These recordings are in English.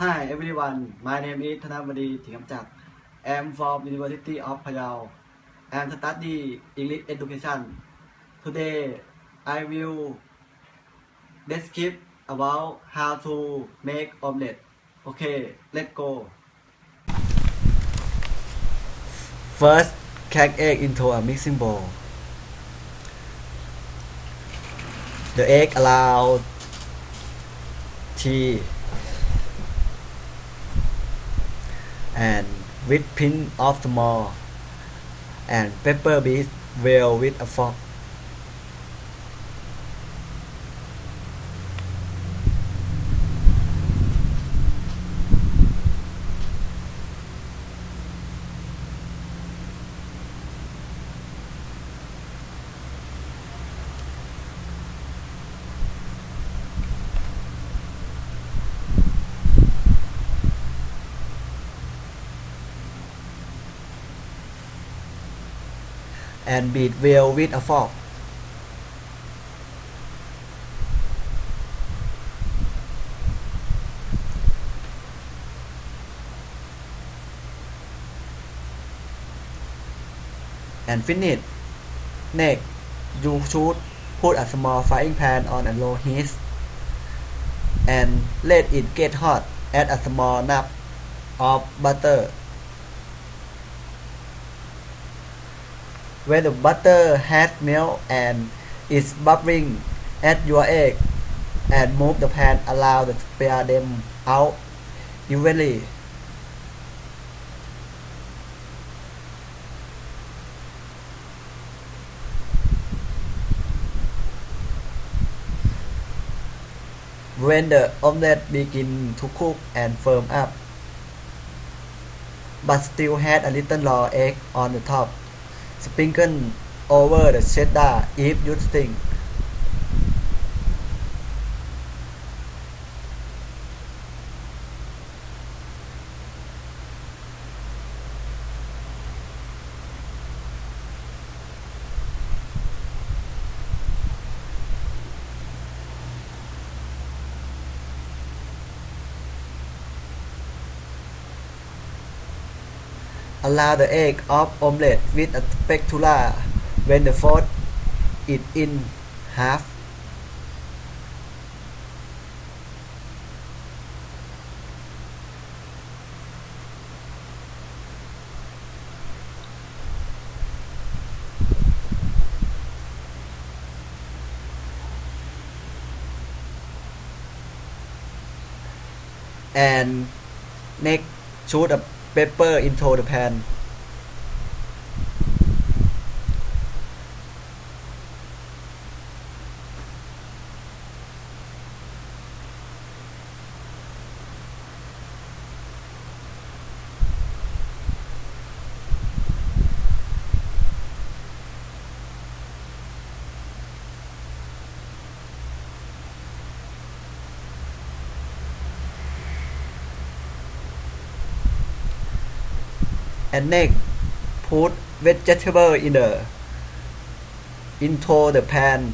Hi everyone, my name is Thanavadi Thingamchak. I am from University of Payao. I am studying English education. Today, I will describe about how to make omelette. Okay, let's go. First, crack egg into a mixing bowl. The egg allows tea and with pinch of small and pepper beads well with a fork. And beat well with a fork. And finish. Next, you should put a small frying pan on a low heat and let it get hot. Add a small nub of butter. When the butter has melted and is bubbling, add your egg and move the pan. Allow to spread them out evenly. When the omelette begin to cook and firm up, but still had a little raw egg on the top, sprinkle over the cheddar if you think. Allow the egg of omelette with a spatula when the fold it in half. And next shoot a pepper into the pan. And next put vegetable in the into the pan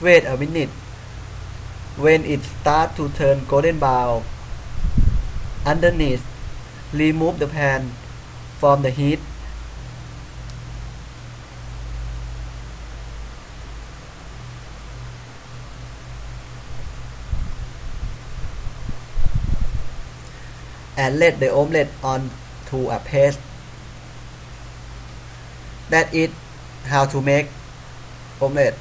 wait a minute when it start to turn golden brown underneath remove the pan from the heat แอนเลตเดอะโอมเลตออนทูอะเพส that is how to make omelette